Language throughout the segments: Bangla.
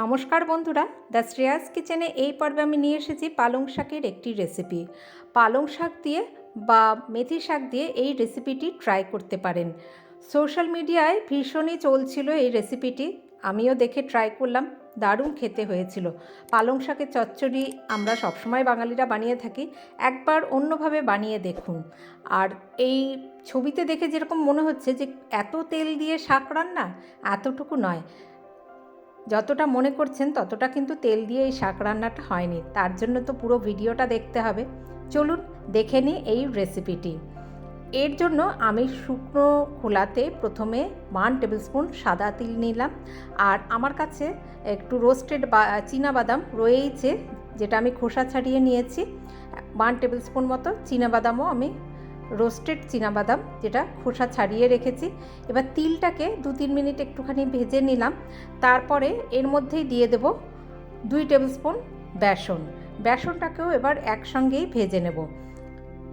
নমস্কার বন্ধুরা, দ্য শ্রেয়াস কিচেনে এই পর্বে আমি নিয়ে এসেছি পালং শাকের একটি রেসিপি পালং শাক দিয়ে বা মেথি শাক দিয়ে এই রেসিপিটি ট্রাই করতে পারেন। সোশ্যাল মিডিয়ায় ভীষণই চলছিল এই রেসিপিটি আমিও দেখে ট্রাই করলাম, দারুণ খেতে হয়েছিল। পালং শাকের চচ্চড়ি আমরা সবসময় বাঙালিরা বানিয়ে থাকি, একবার অন্যভাবে বানিয়ে দেখুন। আর এই ছবিতে দেখে যেরকম মনে হচ্ছে যে এত তেল দিয়ে শাক রান্না, এতটুকু নয়। যতটা মনে করছেন ততটা কিন্তু তেল দিয়ে এই শাক রান্নাটা হয়নি। তার জন্য তো পুরো ভিডিওটা দেখতে হবে। চলুন দেখে নিই এই রেসিপিটি এর জন্য আমি শুকনো খোলাতে প্রথমে ওয়ান টেবিল স্পুন সাদা তিল নিলাম। আর আমার কাছে একটু রোস্টেড বা বাদাম রয়েইছে, যেটা আমি খোসা ছাড়িয়ে নিয়েছি। ওয়ান টেবিল স্পুন মতো বাদামও আমি রোস্টেড বাদাম যেটা খোসা ছাড়িয়ে রেখেছি। এবার তিলটাকে দু তিন মিনিট একটুখানি ভেজে নিলাম। তারপরে এর মধ্যেই দিয়ে দেব দুই টেবিল স্পুন বেসন। বেসনটাকেও এবার একসঙ্গেই ভেজে নেব।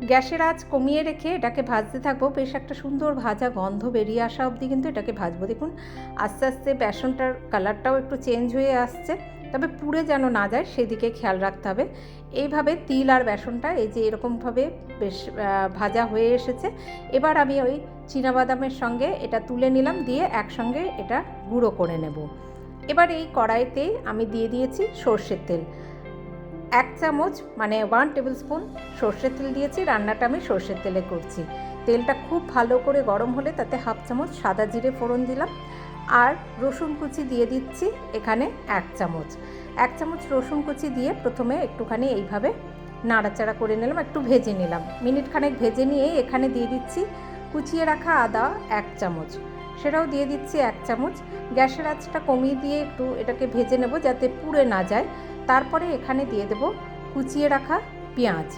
গ্যাসের আঁচ কমিয়ে রেখে এটাকে ভাজতে থাকব। বেশ একটা সুন্দর ভাজা গন্ধ বেরিয়ে আসা অবধি কিন্তু এটাকে ভাজবো। দেখুন, আস্তে আস্তে বেসনটার কালারটাও একটু চেঞ্জ হয়ে আসছে। তবে পুড়ে যেন না যায় সেদিকে খেয়াল রাখতে হবে। এইভাবে তিল আর বেসনটা এই যে এরকমভাবে বেশ ভাজা হয়ে এসেছে। এবার আমি ওই বাদামের সঙ্গে এটা তুলে নিলাম, দিয়ে একসঙ্গে এটা গুঁড়ো করে নেব। এবার এই কড়াইতেই আমি দিয়ে দিয়েছি সর্ষের তেল। এক চামচ মানে ওয়ান টেবিল স্পুন সর্ষের তেল দিয়েছি, রান্নাটা আমি সর্ষের তেলে করছি। তেলটা খুব ভালো করে গরম হলে তাতে হাফ চামচ সাদা জিরে ফোড়ন দিলাম। আর রসুন কুচি দিয়ে দিচ্ছি এখানে এক চামচ। এক চামচ রসুন কুচি দিয়ে প্রথমে একটুখানি এইভাবে নাড়াচাড়া করে নিলাম, একটু ভেজে নিলাম। মিনিট খানেক ভেজে নিয়ে এখানে দিয়ে দিচ্ছি কুচিয়ে রাখা আদা এক চামচ। সেটাও দিয়ে দিচ্ছি এক চামচ। গ্যাসের আঁচটা কমিয়ে দিয়ে একটু এটাকে ভেজে নেব যাতে পুড়ে না যায়। তারপরে এখানে দিয়ে দেব কুচিয়ে রাখা পেঁয়াজ।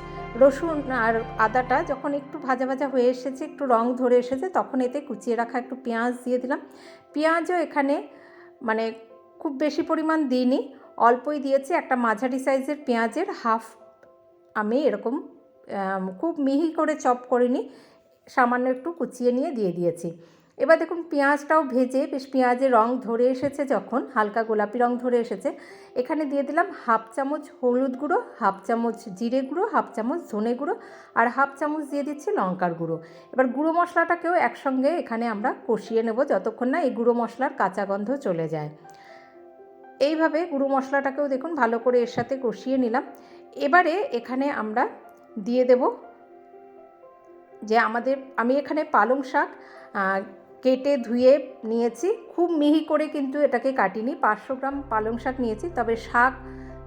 রসুন আর আদাটা যখন একটু ভাজা ভাজা হয়ে এসেছে, একটু রং ধরে এসেছে, তখন এতে কুচিয়ে রাখা একটু পেঁয়াজ দিয়ে দিলাম। পেঁয়াজও এখানে মানে খুব বেশি পরিমাণ দিইনি, অল্পই দিয়েছি। একটা মাঝারি সাইজের পেঁয়াজের হাফ আমি এরকম খুব মিহি করে চপ করিনি, সামান্য একটু কুচিয়ে নিয়ে দিয়ে দিয়েছি। এবার দেখুন পেঁয়াজটাও ভেজে, বেশ পেঁয়াজের রং ধরে এসেছে যখন, হালকা গোলাপি রং ধরে এসেছে। এখানে দিয়ে দিলাম হাফ চামচ হলুদ গুঁড়ো, হাফ চামচ জিরে গুঁড়ো, হাফ চামচ ধনে গুঁড়ো আর হাফ চামচ দিয়ে দিচ্ছি লঙ্কার গুঁড়ো। এবার গুঁড়ো মশলাটাকেও একসঙ্গে এখানে আমরা কষিয়ে নেব যতক্ষণ না এই গুঁড়ো মশলার কাঁচা গন্ধ চলে যায়। এইভাবে গুঁড়ো মশলাটাকেও দেখুন ভালো করে এর সাথে কষিয়ে নিলাম। এবারে এখানে আমরা দিয়ে দেব যে আমাদের, আমি এখানে পালং শাক কেটে ধুয়ে নিয়েছি। খুব মিহি করে কিন্তু এটাকে কাটিনি। পাঁচশো গ্রাম পালং শাক নিয়েছি। তবে শাক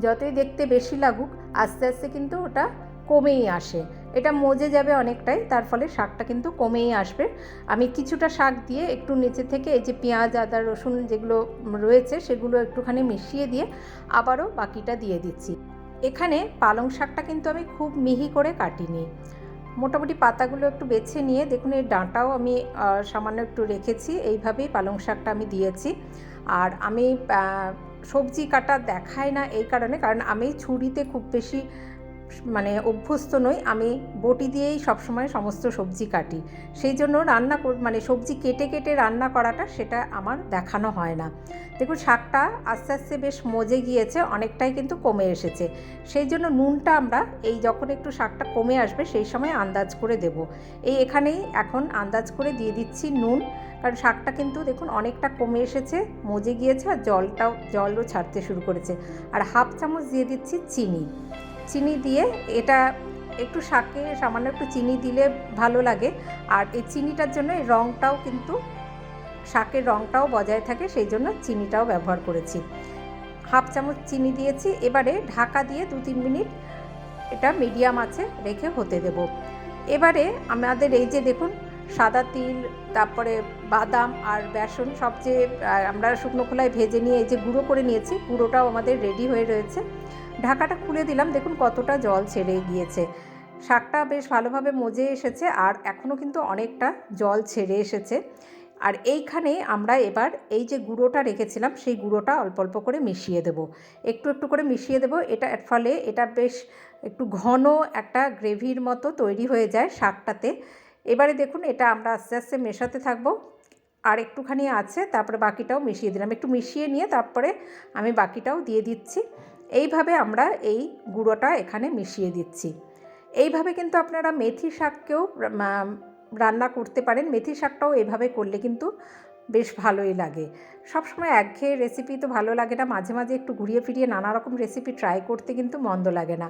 যতই দেখতে বেশি লাগুক, আস্তে আস্তে কিন্তু ওটা কমেই আসে। এটা মজে যাবে অনেকটাই, তার ফলে শাকটা কিন্তু কমেই আসবে। আমি কিছুটা শাক দিয়ে একটু নিচে থেকে এই যে পেঁয়াজ, আদা, রসুন যেগুলো রয়েছে, সেগুলো একটুখানি মিশিয়ে দিয়ে আবারও বাকিটা দিয়ে দিচ্ছি। এখানে পালং শাকটা কিন্তু আমি খুব মিহি করে কাটিনি। মোটামুটি পাতাগুলো একটু বেছে নিয়ে দেখুন এই ডাঁটাও আমি সামান্য একটু রেখেছি। এইভাবেই পালং শাকটা আমি দিয়েছি। আর আমি সবজি কাটা দেখাই না এই কারণে, কারণ আমি ছুরিতে খুব বেশি মানে অভ্যস্ত নই, আমি বটি দিয়েই সবসময় সমস্ত সবজি কাটি। সেই জন্য রান্না মানে সবজি কেটে কেটে রান্না করাটা সেটা আমার দেখানো হয় না। দেখুন, শাকটা আস্তে আস্তে বেশ মজে গিয়েছে, অনেকটাই কিন্তু কমে এসেছে। সেই জন্য নুনটা আমরা এই যখন একটু শাকটা কমে আসবে, সেই সময় আন্দাজ করে দেব। এই এখানেই এখন আন্দাজ করে দিয়ে দিচ্ছি নুন, কারণ শাকটা কিন্তু দেখুন অনেকটা কমে এসেছে, মজে গিয়েছে, আর জলটাও, জলও ছাড়তে শুরু করেছে। আর হাফ চামচ দিয়ে দিচ্ছি চিনি। চিনি দিয়ে এটা একটু শাকে সামান্য একটু চিনি দিলে ভালো লাগে। আর এই চিনিটার জন্য এই রঙটাও কিন্তু শাকের রঙটাও বজায় থাকে, সেই জন্য চিনিটাও ব্যবহার করেছি। হাফ চামচ চিনি দিয়েছি, এবারে ঢাকা দিয়ে দু তিন মিনিট এটা মিডিয়াম আছে রেখে হতে দেব। এবারে আমাদের এই যে দেখুন, সাদা তিল, তারপরে বাদাম আর বেসন সবচেয়ে আমরা শুকনো খোলায় ভেজে নিয়ে এই যে গুঁড়ো করে নিয়েছি, গুঁড়োটাও আমাদের রেডি হয়ে রয়েছে। ঢাকাটা খুলে দিলাম। দেখুন কতটা জল ছেড়ে গিয়েছে। শাকটা বেশ ভালোভাবে মজে এসেছে আর এখনও কিন্তু অনেকটা জল ছেড়ে এসেছে। আর এইখানে আমরা এবার এই যে গুঁড়োটা রেখেছিলাম, সেই গুঁড়োটা অল্প অল্প করে মিশিয়ে দেব। একটু একটু করে মিশিয়ে দেব। এটা এর ফলে এটা বেশ একটু ঘন একটা গ্রেভির মতো তৈরি হয়ে যায় শাকটাতে। এবারে দেখুন এটা আমরা আস্তে আস্তে মেশাতে থাকব। আর একটুখানি আছে, তারপরে বাকিটাও মিশিয়ে দিলাম। একটু মিশিয়ে নিয়ে তারপরে আমি বাকিটাও দিয়ে দিচ্ছি। এইভাবে আমরা এই গুঁড়োটা এখানে মিশিয়ে দিচ্ছি। এইভাবে কিন্তু আপনারা মেথি শাককেও রান্না করতে পারেন। মেথি শাকটাও এভাবে করলে কিন্তু বেশ ভালোই লাগে। সবসময় একঘেয়ে রেসিপি তো ভালো লাগে না। মাঝে মাঝে একটু ঘুরিয়ে ফিরিয়ে নানা রকম রেসিপি ট্রাই করতে কিন্তু মন্দ লাগে না।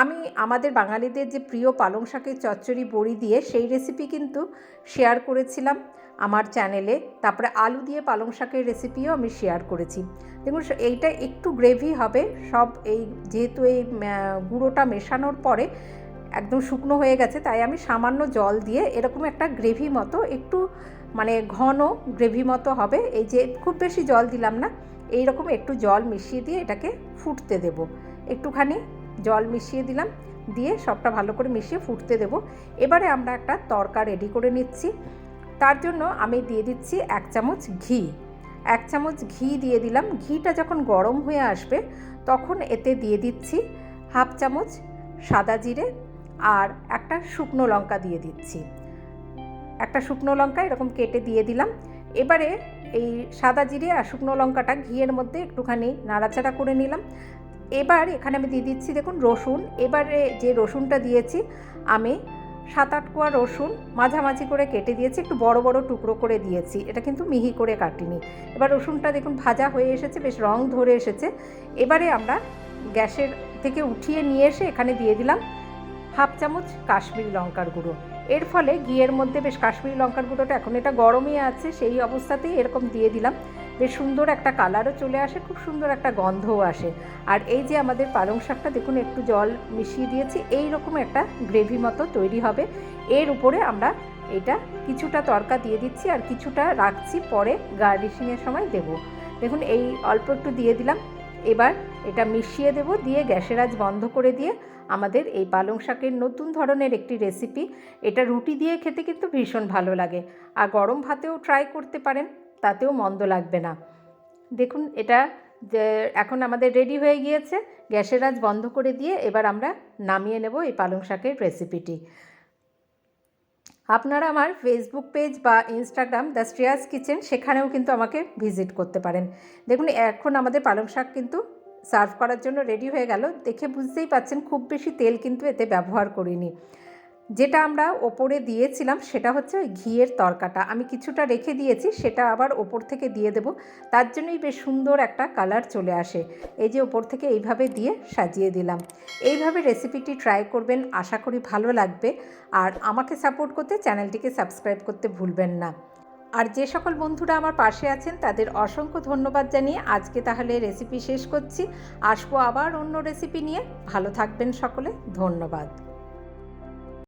আমি আমাদের বাঙালিদের যে প্রিয় পালং শাকের চচ্চড়ি বড়ি দিয়ে সেই রেসিপি কিন্তু শেয়ার করেছিলাম। আমার চ্যানেলে, তারপরে আলু দিয়ে পালং শাকের রেসিপিও আমি শেয়ার করেছি। দেখুন এইটা একটু গ্রেভি হবে, সব এই যেহেতু এই গুঁড়োটা মেশানোর পরে একদম শুকনো হয়ে গেছে, তাই আমি সামান্য জল দিয়ে এরকম একটা গ্রেভি মতো, একটু মানে ঘন গ্রেভি মতো হবে, এই যে খুব বেশি জল দিলাম না এই রকম একটু জল মিশিয়ে দিয়ে এটাকে ফুটতে দেব। একটুখানি জল মিশিয়ে দিলাম, দিয়ে সবটা ভালো করে মিশিয়ে ফুটতে দেব। এবারে আমরা একটা তরকা রেডি করে নিচ্ছি। তার জন্য আমি দিয়ে দিচ্ছি এক চামচ ঘি। এক চামচ ঘি দিয়ে দিলাম। ঘিটা যখন গরম হয়ে আসবে, তখন এতে দিয়ে দিচ্ছি হাফ চামচ সাদা জিরে আর একটা শুকনো লঙ্কা দিয়ে দিচ্ছি। একটা শুকনো লঙ্কা এরকম কেটে দিয়ে দিলাম। এবারে এই সাদা জিরে আর শুকনো লঙ্কাটা ঘিয়ের মধ্যে একটুখানি নাড়াচাড়া করে নিলাম। এবার এখানে আমি দিয়ে দিচ্ছি, দেখুন, রসুন। এবারে যে রসুনটা দিয়েছি, আমি সাত আট কোয়া রসুন মাঝামাঝি করে কেটে দিয়েছি, একটু বড় বড় টুকরো করে দিয়েছি। এটা কিন্তু মিহি করে কাটিনি। এবার রসুনটা দেখুন ভাজা হয়ে এসেছে, বেশ রং ধরে এসেছে। এবারে আমরা গ্যাসের থেকে উঠিয়ে নিয়ে এসে এখানে দিয়ে দিলাম হাফ চামচ কাশ্মীরি লঙ্কার গুঁড়ো। এর ফলে ঘিয়ের মধ্যে বেশ কাশ্মীরি লঙ্কার গুঁড়োটা, এখন এটা গরমই আছে, সেই অবস্থাতেই এরকম দিয়ে দিলাম। বেশ সুন্দর একটা কালারও চলে আসে, খুব সুন্দর একটা গন্ধও আসে। আর এই যে আমাদের পালং শাকটা, দেখুন একটু জল মিশিয়ে দিয়েছি এই রকম একটা গ্রেভি মতো তৈরি হবে। এর উপরে আমরা এটা কিছুটা তরকা দিয়ে দিচ্ছি আর কিছুটা রাখছি, পরে গার্নিশিংয়ের সময় দেব। দেখুন এই অল্প একটু দিয়ে দিলাম, এবার এটা মিশিয়ে দেব, দিয়ে গ্যাসের আজ বন্ধ করে দিয়ে আমাদের এই পালং শাকের নতুন ধরনের একটি রেসিপি এটা রুটি দিয়ে খেতে কিন্তু ভীষণ ভালো লাগে। আর গরম ভাতেও ট্রাই করতে পারেন। তাতেও মন্দ লাগবে না। দেখুন, এটা যে এখন আমাদের রেডি হয়ে গিয়েছে, গ্যাসের আজ বন্ধ করে দিয়ে এবার আমরা নামিয়ে নেব এই পালং শাকের রেসিপিটি আপনারা আমার ফেসবুক পেজ বা ইনস্টাগ্রাম দ্য স্ট্রিয়াস কিচেন সেখানেও কিন্তু আমাকে ভিজিট করতে পারেন। দেখুন, এখন আমাদের পালং শাক কিন্তু সার্ভ করার জন্য রেডি হয়ে গেল। দেখে বুঝতেই পাচ্ছেন, খুব বেশি তেল কিন্তু এতে ব্যবহার করিনি। যেটা আমরা ওপরে দিয়েছিলাম সেটা হচ্ছে ওই ঘিয়ের তরকাটা। আমি কিছুটা রেখে দিয়েছি, সেটা আবার ওপর থেকে দিয়ে দেব। তার জন্যই বেশ সুন্দর একটা কালার চলে আসে। এই যে ওপর থেকে এইভাবে দিয়ে সাজিয়ে দিলাম। এইভাবে রেসিপিটি ট্রাই করবেন, আশা করি ভালো লাগবে। আর আমাকে সাপোর্ট করতে চ্যানেলটিকে সাবস্ক্রাইব করতে ভুলবেন না। আর যে সকল বন্ধুরা আমার পাশে আছেন, তাদের অসংখ্য ধন্যবাদ জানিয়ে আজকে তাহলে রেসিপি শেষ করছি। আসব আবার অন্য রেসিপি নিয়ে। ভালো থাকবেন সকলে, ধন্যবাদ।